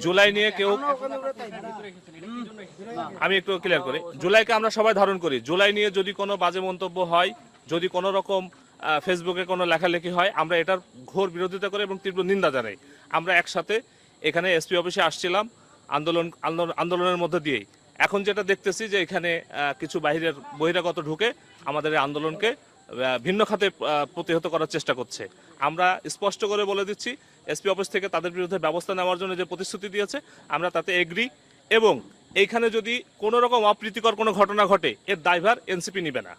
জুলাই নিয়ে কেউ আমি একটু ক্লিয়ার করি। জুলাইকে আমরা সবাই ধারণ করি। জুলাই নিয়ে যদি কোনো বাজে মন্তব্য হয়, যদি কোনো রকম ফেসবুকে কোনো লেখালেখি হয়, আমরা এটার ঘোর বিরোধিতা করি এবং তীব্র নিন্দা জানাই। আমরা একসাথে এখানে এসপি অফিসে আসছিলাম, আন্দোলন আন্দোলন- আন্দোলনের মধ্যে দিয়েই। এখন যেটা দেখতেছি যে এখানে কিছু বাহিরের বহিরাগত ঢুকে আমাদের আন্দোলনকে ভিন্ন খাতে প্রতিহত করার চেষ্টা করছে। আমরা স্পষ্ট করে বলে দিচ্ছি এসপি অফিস থেকে তাদের বিরুদ্ধে ব্যবস্থা নেওয়ার জন্য যে প্রতিশ্রুতি দিয়েছে, আমরা তাতে এগ্রি এবং এইখানে যদি কোনো রকম অপ্রীতিকর কোনো ঘটনা ঘটে, এর দায়ভার এনসিপি নিবে না।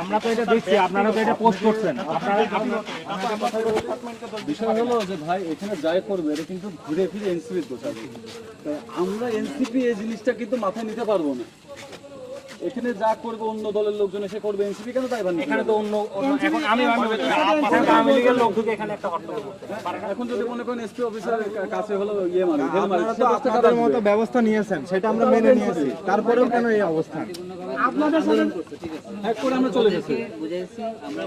আমরা তো এটা দেখছি, আপনারা তো এটা পোস্ট করছেন। বিষয় হলো যে ভাই, এখানে যাই করবে এটা কিন্তু ঘুরে ফিরে এনসিপির দোষ আমরা এনসিপি এই জিনিসটা কিন্তু মাথায় নিতে পারব না। এখানে যা করবে অন্য দলের লোকজন এসে করবে এনসিপি কেন তাই বানিয়ে এখানে তো অন্য অন্য- এখন আমি আমি লীগের লোক ঢুকে এখানে একটা হট্টগোল এখন যদি মনে করেন এসপি অফিসারের কাছে হলো ইয়ে মারে মারে আপনাদের মতো ব্যবস্থা নিয়েছেন সেটা আমরা মেনে নিয়েছি। তারপরেও কেন এই অবস্থান হ্যাক করে আমরা চলে গেছি। বুঝাইছি আমরা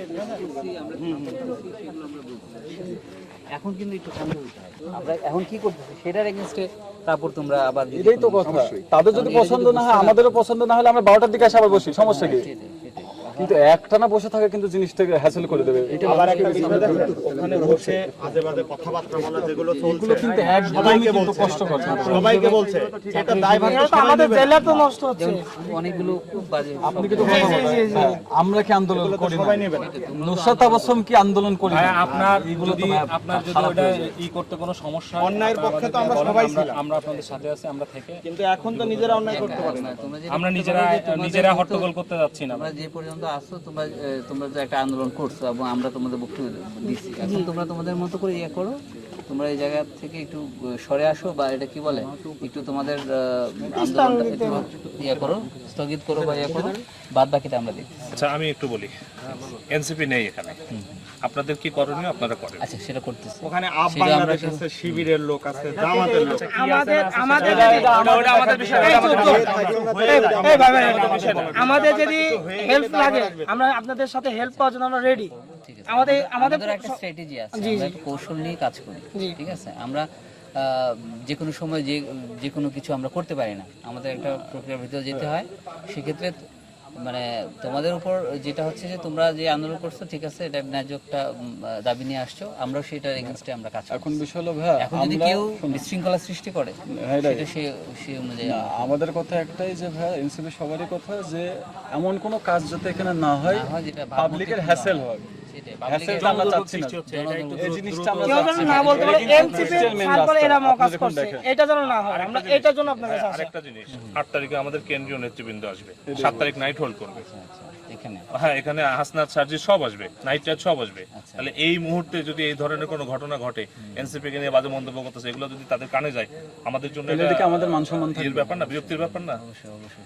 আমরা সেগুলো আমরা এখন কিন্তু একটু আমরা এখন কি করতেছি? সেটার এগেনস্টে তারপর তোমরা আবার এটাই তো কথা। তাদের যদি পছন্দ না হয় আমাদেরও পছন্দ না হলে আমরা বারোটার দিকে আসে আবার বসি। সমস্যা কি। কিন্তু একটানা বসে থাকা কিন্তু জিনিসটাকে হ্যাসেল করে দেবে। এটা আবার একটা বিষয় দেখেন ওখানে বসে আজে বাজে কথাবার্তা বলা যেগুলো চলছে কিন্তু একদমই কিন্তু কষ্টকর। সবাইকে বলছে। এটা দায়ভার আমাদের জেলা তো নষ্ট হচ্ছে। অনেকগুলো খুব বাজে আপনি কিন্তু কথা বলেন। হ্যাঁ, আমরা কি আন্দোলন করি না? নুসরাত আবাসম কি আন্দোলন করি না? আপনার যদি আপনার যদি ওটা ই করতে কোনো সমস্যা হয়, অন্যায়ের পক্ষে তো আমরা সবাই আমরা- ছিলাম। আমরা আপনাদের সাথে আছি আমরা থেকে কিন্তু এখন তো নিজেরা অন্যায় করতে পারে না। তোমরা যে আমরা নিজেরা নিজেরা হট্টগোল করতে যাচ্ছি না। তোমরা যে পর্যন্ত তোমরা তোমরা তো একটা আন্দোলন করছ এবং আমরা তোমাদের বক্তব্য দিচ্ছি এখন তোমরা তোমাদের মতো করে ইয়ে করো তোমরা এই জায়গা থেকে একটু সরে আসো বা এটা কি বলে একটু তোমাদের আহ, আন্দোলনটা একটু ইয়ে করো স্থগিত করো বা ইয়ে করো বাদ বাকিটা আমরা দেখছি আচ্ছা আমি একটু বলি এনসিপি নেই এখানে আপনাদের কি করণীয় আপনারা করেন আচ্ছা সেটা করতেছি ওখানে আপ সেটা আছে শিবিরের লোক আছে জামাতের লোক আমাদের আমাদের এই ভাই, ভাই, ভাই, আমাদের যদি হেল্প লাগে আমরা আপনাদের সাথে হেল্প পাওয়ার জন্য আমরা রেডি আমাদের আমাদের একটা স্ট্র্যাটেজি আছে। আমরা কৌশল নিয়ে কাজ করি। ঠিক আছে? আমরা আহ, যে কোনো সময় যে যে কোনো কিছু আমরা করতে পারি না। আমাদের একটা প্রক্রিয়ার ভিতরে যেতে হয়। সেক্ষেত্রে মানে তোমাদের উপর যেটা হচ্ছে যে তোমরা যে আন্দোলন করছ ঠিক আছে এটা ন্যায্য একটা দাবি নিয়ে আসছো আমরাও সেটার এগেনস্টে আমরা কাজ এখন বিষয় হলো ভাই এখন যদি কেউ বিশৃঙ্খলা সৃষ্টি করে হ্যাঁ, সেটা সে সে অনুযায়ী আমাদের কথা একটাই যে ভাই এনসিপি সবারই কথা যে এমন কোনো কাজ যাতে এখানে না হয় যেটা পাবলিকের হ্যাসেল হয়। হয় আরেকটা জিনিস। আট তারিখে আমাদের কেন্দ্রীয় নেতৃবৃন্দ আসবে। সাত তারিখ নাইট হোল্ড করবে। এখানে হ্যাঁ এখানে হাসনাত সার্জি সব আসবে নাইট রাত সব আসবে। তাহলে এই মুহূর্তে যদি এই ধরনের কোনো ঘটনা ঘটে এনসিপি কে নিয়ে বাজে মন্তব্য করতেছে এগুলো যদি তাদের কানে যায় আমাদের জন্য আমাদের মান সম্মান এর ব্যাপার না বিরক্তির ব্যাপার না। অবশ্যই অবশ্যই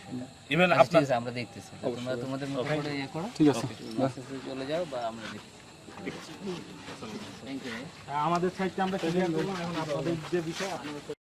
ইভেন আচ্ছা, আপনার আমরা দেখতেছি। তোমরা তোমাদের মতো করে ইয়ে করো। ঠিক আছে। চলে যাও বা আমরা দেখি। আমাদের সাইডটা আমরা ক্লিয়ার করলাম এখন আপনাদের যে বিষয় আপনারা